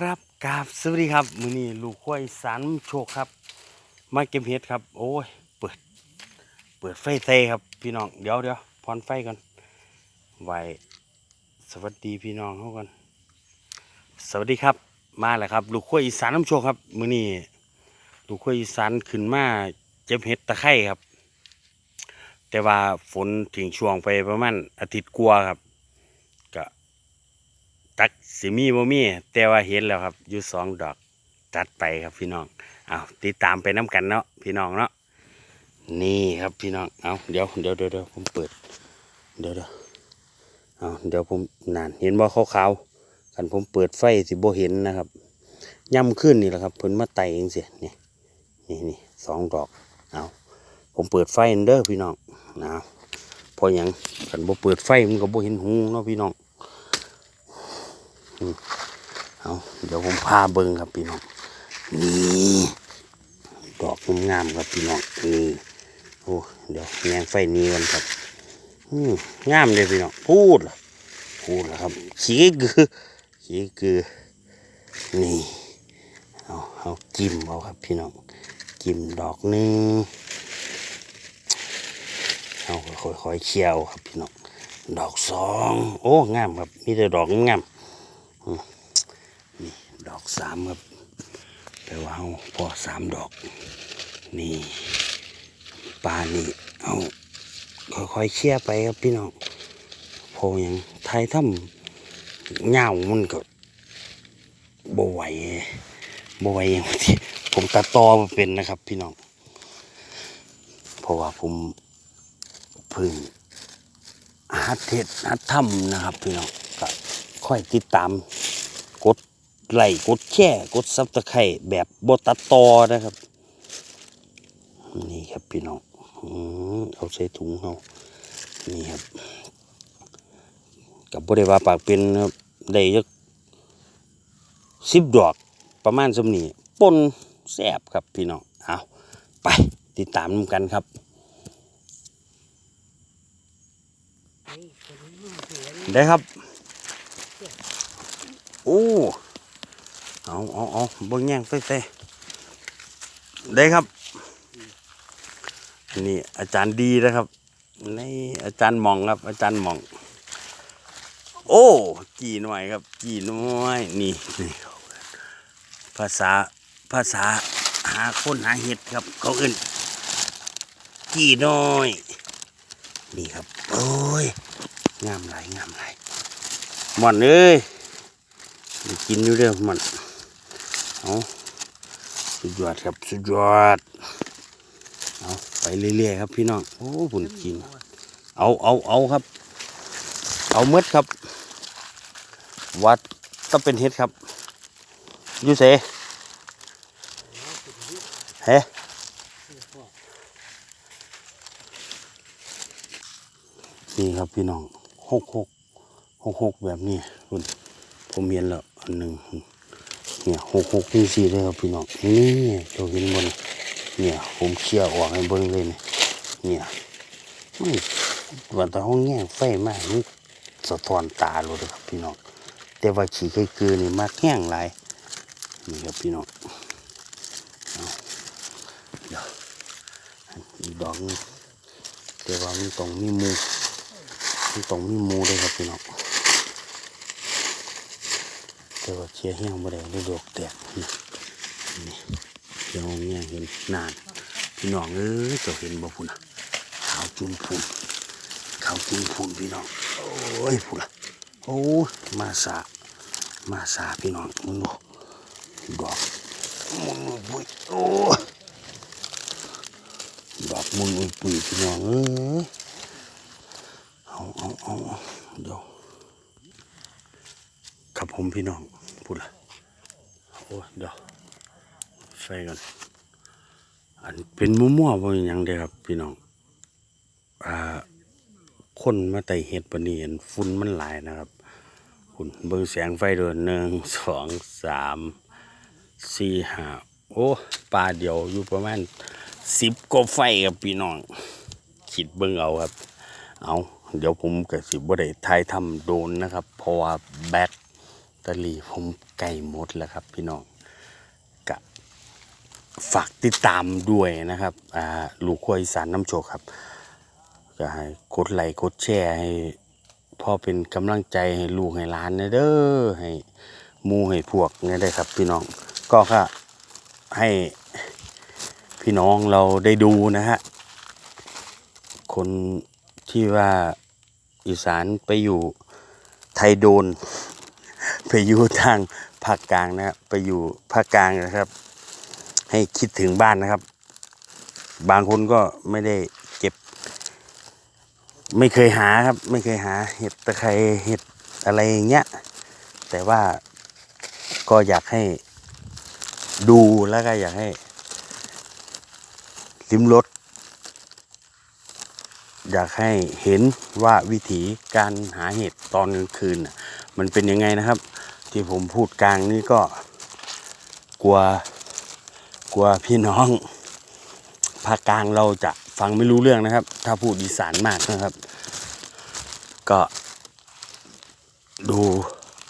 ครับกราบสวัสดีครับ มือนี้ลูกควายสารโชคครับ มาเก็บเห็ดครับ โอ้ย เปิด เปิดไฟเตครับ พี่น้อง เดี๋ยวเดี๋ยวพรไฟก่อนไหวสวัสดีพี่น้องเขาก่อนสวัสดีครับ มาแล้วครับ ลูกควายอีสานน้ำโชคครับ มือนี้ลูกควายอีสานขึ้นมาเก็บเห็ดตะไคร่ครับ แต่ว่าฝนทิ้งช่วงไปประมาณอาทิตย์กว่าครับ ตักสิมีบ่มีแต่ว่าเห็นแล้วครับอยู่สองดอกจัดไปครับพี่น้องเอาติดตามไปน้กันเนาะพี่น้องเนาะนี่ครับพี่น้องเอาเดี๋ยวเดี๋ยวเดี๋ยวเดี๋ยวผมเปิด เดี๋ยวเดี๋ยวเอาเดี๋ยวผมนานเห็นบ่ขาวๆกันผมเปิดไฟสิบ่เห็นนะครับย่ำขึ้นนี่แหละครับเพิ่นมาไต่เองเสียนี่นี่นี่สองดอกเอาผมเปิดไฟเด้อพี่น้องนะพออย่างกันบ่เปิดไฟมันก็บ่เห็นหูเนาะพี่น้อง เอาเดี๋ยวผมพาเบิ้งครับพี่น้องนี่ดอกงามๆครับพี่น้องนี่โอ้เดี๋ยวแงงไฟนี้กันครับอืงามเลยพี่น้องพูดล่ะพูดล่ะครับขี้กือขี้กือนี่เอาเอาจิ้มเอาครับพี่น้องจิ้มดอกนึงเอาค่อยๆเคี่ยวครับพี่น้องดอกสองโอ้งามครับมีแต่ดอกงาม นี่ดอกสามครับแปลว่าเอาพอสามดอก นี่ปลานี่เอาค่อยๆเชี่ยไปครับพี่น้องพออย่างไทยถ้ำเงามันก็บไหวบไหวอย่างที่ผมตัดต่อเป็นนะครับ พี่น้องเพราะว่าผมพึ่งหัดเทศหัดทำนะครับพี่น้อง ค่อยติดตาม กดไลค์กดแชร์กดซับสไครต์แบบบตัดตอนะครับ นี่ครับพี่น้องเอาใส่ถุงเขานี่ครับ กับบริวาปากเป็นครับได้ยักสิบดอกประมาณสมนี้ปนแซบครับพี่น้องเอาไปติดตามกันครับได้ครับ โอ้เอาเอาเอาเบิ่งแย่งเต้เต้ได้ครับ นี่อาจารย์ดีนะครับนี่อาจารย์หมองครับ อาจารย์หมอง โอ้จีหน่อยครับจีหน่อยนี่นี่ภาษาภาษาหาคนหาเห็ดครับ เขาเอื่นจีน้อย นี่ครับ โอ้ย งามหลายงามหลาย มอนเอ้ยกินอยู่เด้อมันเอาสุดยอดครับสุดยอดเอาไปเรื่อยๆครับพี่น้องโอ้ผลกินเอาเอาเอาครับ เอาเมดครับ วัดต้องเป็นเฮ็ดครับยูเสเฮ้นี่ครับพี่น้องหกหก หกหกแบบนี้คุณผมเห็นแล้วอันหนึ่งเนี่ยหกหกนี่สี่เลยครับพี่น้องนี่ตัวเห็นบนเนี่ยผมเชี่ยออกให้เบิ้งเลยเนี่ยเนี่ยมันวันตอนห้องแง่ไฟมากนี่สะท้อนตาเลยครับพี่น้องแต่ว่าขี่ไก่เกลือนี่มากแห้งหลายนี่ครับพี่น้องเดี๋ยวอีกดองแต่ว่ามันต้องมีมูมันต้องมีมูเลยครับพี่น้อง แต่ว่าเชียร์แห้งบ่ได้ได้ดอกแตกนี่เดี๋ยวเนี่ยเห็นนานพี่น้องเอ้ยเจะเห็นบ่พุ่นน่ะขาวจุ่มพุ่นขาวจุ่มพุ่นพี่น้องโอ้ยพุ่นล่ะโอ้ยมาสามาสาพี่น้องมึงดูดอกมุนอุ้ยปุยโอ้ยดอกมุนอุ้ยปุยพี่น้องเอ้ยเอเอาเอาเอาเดี๋ยว ครับผมพี่น้องพูดละโอ้ยเดี๋ยวไฟกันอันเป็นมั่วๆบ่เป็นหยังเด้ครับ พี่น้องอ่าคนมาไต่เห็ดปนีนฝุ่นมันหลายนะครับคุณเบิ่งแสงไฟเดินหนึ่งสองสามสี่ห้าโอ้ปลาเดียวอยู่ประมาณสิบกว่าไฟครับพี่น้องคิดเบิ่งเอาครับ เอาเดี๋ยวผมกับสิบ่ได้ทายทำโดนนะครับ เพราะว่าแบต ตอรี่ผมไก่หมดแล้วครับพี่น้องกะฝากติดตามด้วยนะครับอ่าลูกควอีสานน้ำโชคครับก็ให้กดไลค์กดแชร์ให้พ่อเป็นกำลังใจให้ลูกให้หลานนะเด้อให้มูให้พวกเนี่ยได้ครับพี่น้องก็ค่ะให้พี่น้องเราได้ดูนะฮะคนที่ว่าอีสานไปอยู่ไทยโดน ไปอยู่ทางภาคกลางนะครับไปอยู่ภาคกลางนะครับ ให้คิดถึงบ้านนะครับ บางคนก็ไม่ได้เก็บ ไม่เคยหาครับ ไม่เคยหาเห็ดตะไคร้เห็ดอะไรอย่างเงี้ยแต่ว่าก็อยากให้ดูแล้วก็อยากให้ลิ้มรสอยากให้เห็นว่าวิถีการหาเห็ดตอนกลางคืนมันเป็นยังไงนะครับ ที่ผมพูดกลางนี่ก็กลัวกลัวพี่น้องภาคกลางเราจะฟังไม่รู้เรื่องนะครับ ถ้าพูดอีสานมากนะครับ ก็ดู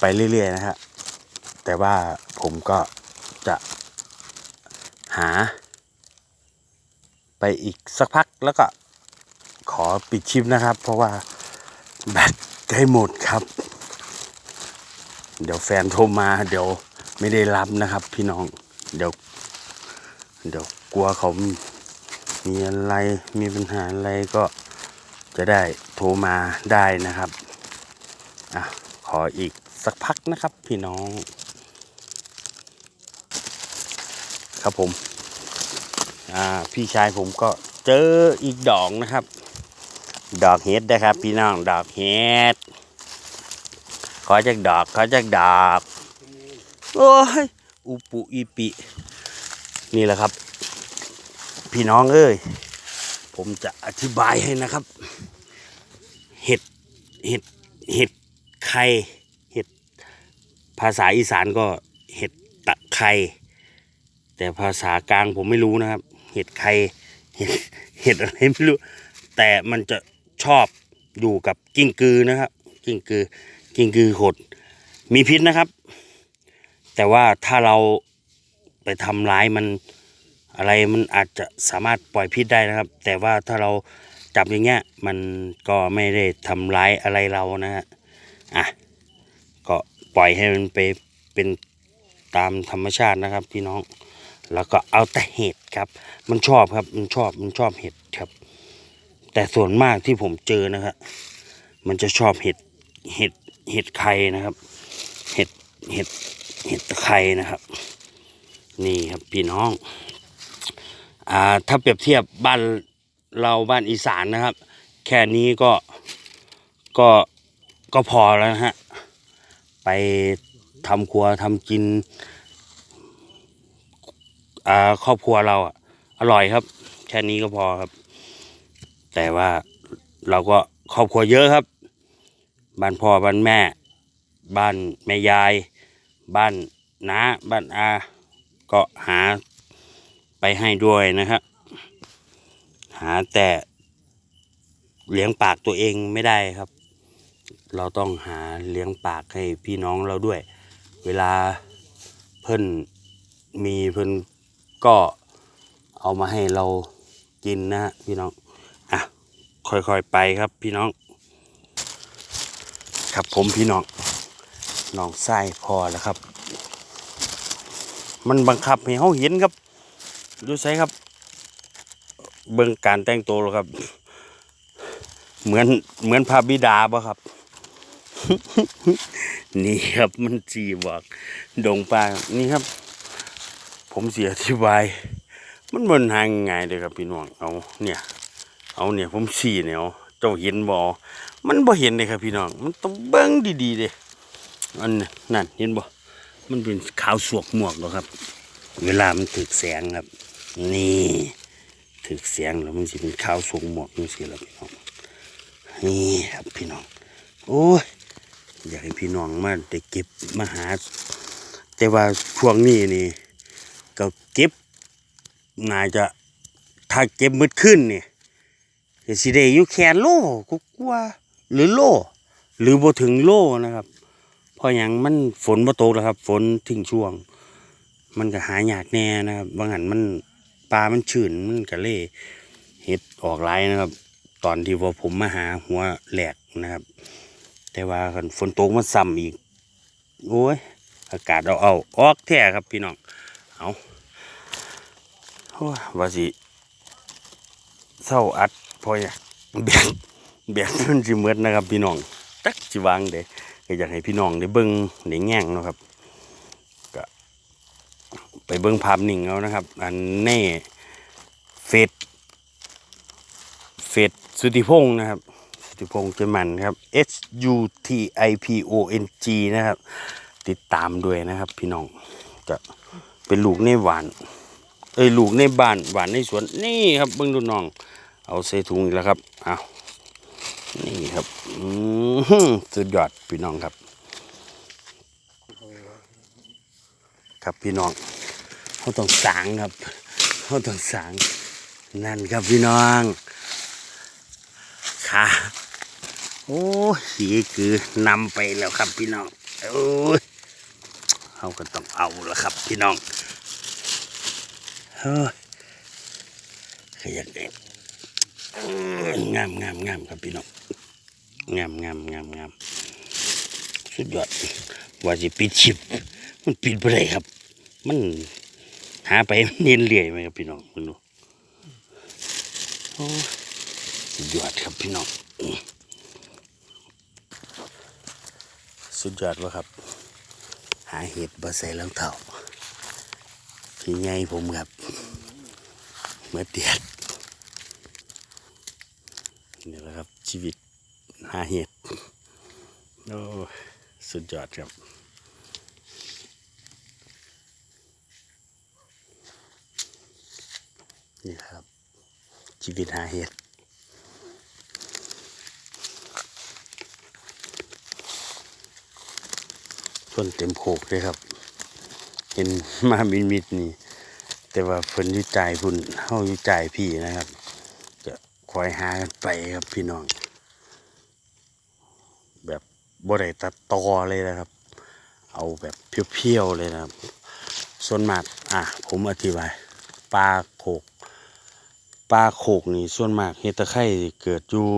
ไปเรื่อยๆนะครับแต่ว่าผมก็จะหา ไปอีกสักพักแล้วก็ขอปิดคลิปนะครับ เพราะว่าแบตได้หมดครับ เดี๋ยวแฟนโทรมาเดี๋ยวไม่ได้รับนะครับ พี่น้อง เดี๋ยว เดี๋ยวกลัวเขามีอะไรมีปัญหาอะไรก็จะได้โทรมาได้นะครับอะขออีกสักพักนะครับ พี่น้อง ครับผมอ่าพี่ชายผมก็เจออีกดอกนะครับ ดอกเห็ดนะครับ พี่น้องดอกเห็ด ขอจากดอก ขอจากดอก โอ้ย อุปุอีปิ นี่แหละครับ พี่น้องเอ้ย ผมจะอธิบายให้นะครับ เห็ด เห็ด เห็ดไข่เห็ด ภาษาอีสานก็เห็ดตะไคร่แต่ภาษากลางผมไม่รู้นะครับ เห็ดไข่เห็ดเห็ดอะไรไม่รู้ แต่มันจะชอบอยู่กับกิ้งกือนะครับ กิ้งกือ กิ้งกือขดมีพิษนะครับ แต่ว่าถ้าเราไปทำร้ายมันอะไรมันอาจจะสามารถปล่อยพิษได้นะครับ แต่ว่าถ้าเราจับอย่างเงี้ยมันก็ไม่ได้ทำร้ายอะไรเรานะฮะอะก็ปล่อยให้มันไปเป็นตามธรรมชาตินะครับพี่น้อง แล้วก็เอาแต่เห็ดครับ มันชอบครับมันชอบมันชอบเห็ดครับ แต่ส่วนมากที่ผมเจอนะครับมันจะชอบเห็ดเห็ด เห็ดไข่นะครับ เห็ดเห็ดเห็ดไคร่นะครับ นี่ครับพี่น้องอ่าถ้าเปรียบเทียบบ้านเราบ้านอีสานนะครับ แค่นี้ก็ก็ก็พอแล้วนะฮะไปทำครัวทำกินอ่าครอบครัวเราอะอร่อยครับ แค่นี้ก็พอครับ แต่ว่าเราก็ครอบครัวเยอะครับ บ้านพ่อบ้านแม่ บ้านแม่ยาย บ้านน้าบ้านอา ก็หาไปให้ด้วยนะครับ หาแต่เลี้ยงปากตัวเองไม่ได้ครับ เราต้องหาเลี้ยงปากให้พี่น้องเราด้วย เวลาเพิ่นมีเพิ่นก็เอามาให้เรากินนะฮะพี่น้อง อะ ค่อยๆไปครับพี่น้อง ครับผมพี่น้องน้องไส้พอแล้วครับ มันบังคับให้เขาเห็นครับ ดูใส่ครับ เบิ่งการแต่งตัวแล้วครับ เหมือนเหมือนพระบิดาบ่ครับ นี่ครับมันจีบอกดงปลานี่ครับ ผมเสียอธิบาย มันบนหางง่ายเลยครับพี่น้องเอาเนี่ย เอาเนี่ยผมสีเนี่ย เจ้าเห็นบ่มันบ่เห็นเลยครับพี่น้อง มันต้องเบิ่งดีๆเลยอันนั่นเห็นบ่ มันเป็นขาวสวกหมวกเหรอครับ เวลามันถึกแสงครับ นี่ถึกแสงแล้วมันจะเป็นขาวสวกหมวกนี่สิแล้วพี่น้อง นี่ครับพี่น้อง โอ้ยอยากให้พี่น้องมาได้เก็บมาหา แต่ว่าช่วงนี้นี่ ก็เก็บน่าจะถ้าเก็บมืดขึ้นนี่ ก็สิได้อยู่แค่โลกุกว่าหรือโล หรือบ่ถึงโลนะครับเพราะหยังมันฝนบ่ตกแล้วครับ ฝนทิ้งช่วง มันก็หายากแน่นะครับบางหันมันปลามันชื้นมันก็เลยเห็ดออกหลายนะครับ ตอนที่ว่าผมมาหาหัวแหลกนะครับ แต่ว่าฝนตกมาซ้ำอีก โอ้ย อากาศเอาเอาออกแท้ครับพี่น้องเอาว่าสิเศร้าอัด พออยากแบกแบกมันสิเมดนะครับ พี่น้องจักสิวางเด้ก็อยากให้พี่น้องได้เบิ่งได้แง่งเนาะครับก็ไปเบิ่งภาพนิ่งเอานะครับ อันแน่เฟซเฟซสุธิพงศ์นะครับสุธิพงศ์เจมันครับ S U T I P O N G นะครับ ติดตามด้วยนะครับพี่น้องจะเป็นลูกในหวาน เอ้ยลูกในบ้านหวานในสวนนี่ครับเบิ้งดูน้อง เอาใส่ถุงอีกแล้วครับเอานี่ครับอือหือสุดยอดพี่น้องครับ ครับพี่น้องเขาต้องสางครับเขาต้องสางนั่นครับพี่น้องขาโอ้สีคือนำไปแล้วครับพี่น้องโอ้ยเขาก็ต้องเอาแล้วครับพี่น้องเฮ้ยขยันเองเอ้ย งามงามงามครับพี่น้องงามงามงามงามสุดยอดว่าจะปิดชิปมันปิดไปได้ครับ มันหาไปมันเนียนเลี่ยไหมครับพี่น้องดูสุดยอดครับพี่น้องสุดยอดวะครับ หาเห็ดบาใส่รองเท้าพี่ใหญ่ผมครับเมื่อเดียด นี่แหละครับ ชีวิตหาเห็ดโอ้สุดยอดครับนี่ครับ ชีวิตหาเห็ดต้นเต็มโขกเลยครับ เห็นมามิดมิดนี่ แต่ว่าเพิ่นยุ่จ่ายพุ่นเฮายู่จ่ายพี่นะครับ คอยหากันไปครับพี่น้อง แบบบ่ได้ตัดตอเลยนะครับ เอาแบบเพียวๆเลยนะครับ ส่วนมากอะผมอธิบายปลาโขกปลาโขกนี่ส่วนมากเฮตะไคร่เกิดอยู่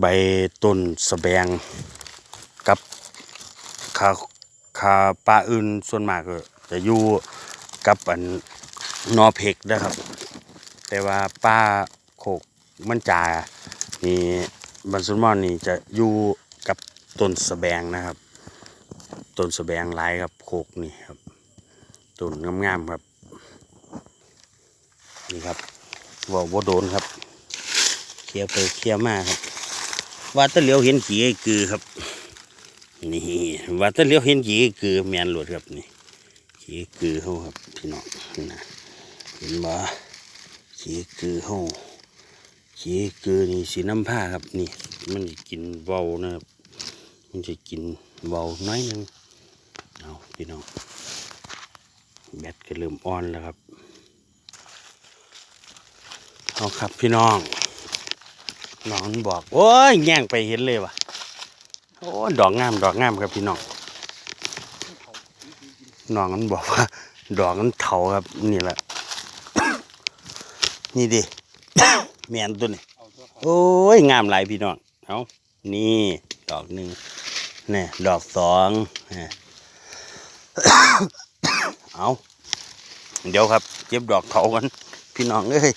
ใบต้นสแบงกับขาขาปลาอื่นส่วนมากก็จะอยู่กับอันนอเพกนะครับ แต่ว่าปลาโขกมันจ่านี่บรรสุนมอนนี่จะอยู่กับต้นสแบงนะครับต้นสแบงหลายครับโขกนี่ครับต้นงามๆครับ นี่ครับว่าว่าโดนครับเคลียร์ไปเคลียร์มาครับ ว่าตะเหลียวเห็นขี่ไอ้กือครับ นี่ว่าตะเหลียวเห็นขี่ไอ้กือแมนหลวดครับนี่ขี่ไอ้กือเขาครับพี่น้องนี่นะเห็นบ่ ขี้กือเขาขี่ไอ้กือนี่สีน้ำผ้าครับนี่ มันจะกินเบานะครับมันจะกินเบาน้อยหนึงเอาพี่น้องแบตก็เริ่มอ่อนแล้วครับเอาครับพี่น้องน้องมันบอกโอ้ยแย่งไปเห็นเลยว่ะโอ้ดอกงามดอกงามครับพี่น้องน้องมันบอกว่า ดอกมันเถาครับนี่แหละ นี่ดิแมนตัวนี้โอ้ยงามหลายพี่น้องเอานี่ ดอกหนึ่งนี่ดอกสองนี่เอาเดี๋ยวครับเก็บดอกเถากันพี่น้องเอ้ย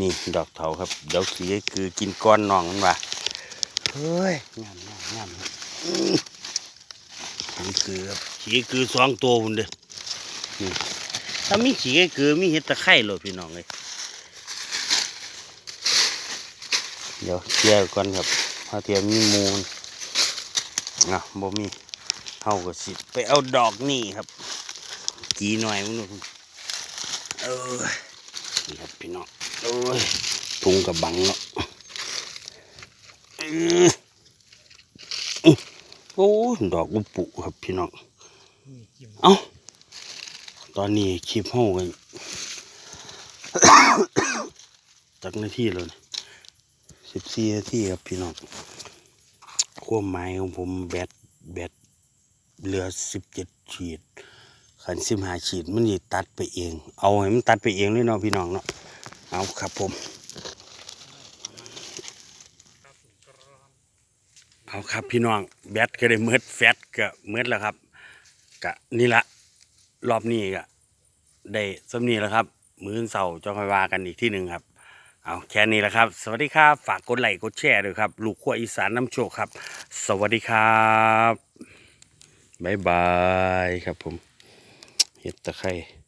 นี่ดอกเถาครับ เดี๋ยวขี่ให้คือกินก้อนน้องมันว่ะเฮ้ยงามงามงามอื้อขี่คือครับขี่คือสองตัวพุ่นเด้อนี่ ถ้ามีขี่คือมีเห็ดตะไคร่เลยพี่น้องเลยเดี๋ยวเคลียร์ก่อนครับพราเทียมมีมูลอะบ่มีเฮาก็สิไปเอาดอกนี่ครับกีหน่อยมึงดูเออนี่ครับพี่น้องโอ้ยถุงกับบังเนาะโอ้ดอกอุปุครับพี่น้อง เอ้า ตอนนี้คลิปห้องกันจักนาทีเลยสิบสี่นาทีครับพี่น้องความหมายของผมแบตแบตเหลือสิบเจ็ดขีดขันสิบห้าขีดมันจะตัดไปเอง เอาให้มันตัดไปเองเลยเนาะพี่น้องเนาะเอาครับผม เอาครับพี่น้องแบตก็ได้เมิดแฟตก็เมิดแล้วครับกะนี่ละ รอบนี้ก็ได้สำนีแล้วครับ มื้อเสาร์จะค่อยว่ากันอีกที่หนึ่งครับ เอาแค่นี้แหละครับ สวัสดีครับ ฝากกดไลค์กดแชร์ด้วยครับ ลูกขั้วอีสานน้ำโชคครับ สวัสดีครับบ๊ายบายครับผมเห็ดตะไคร่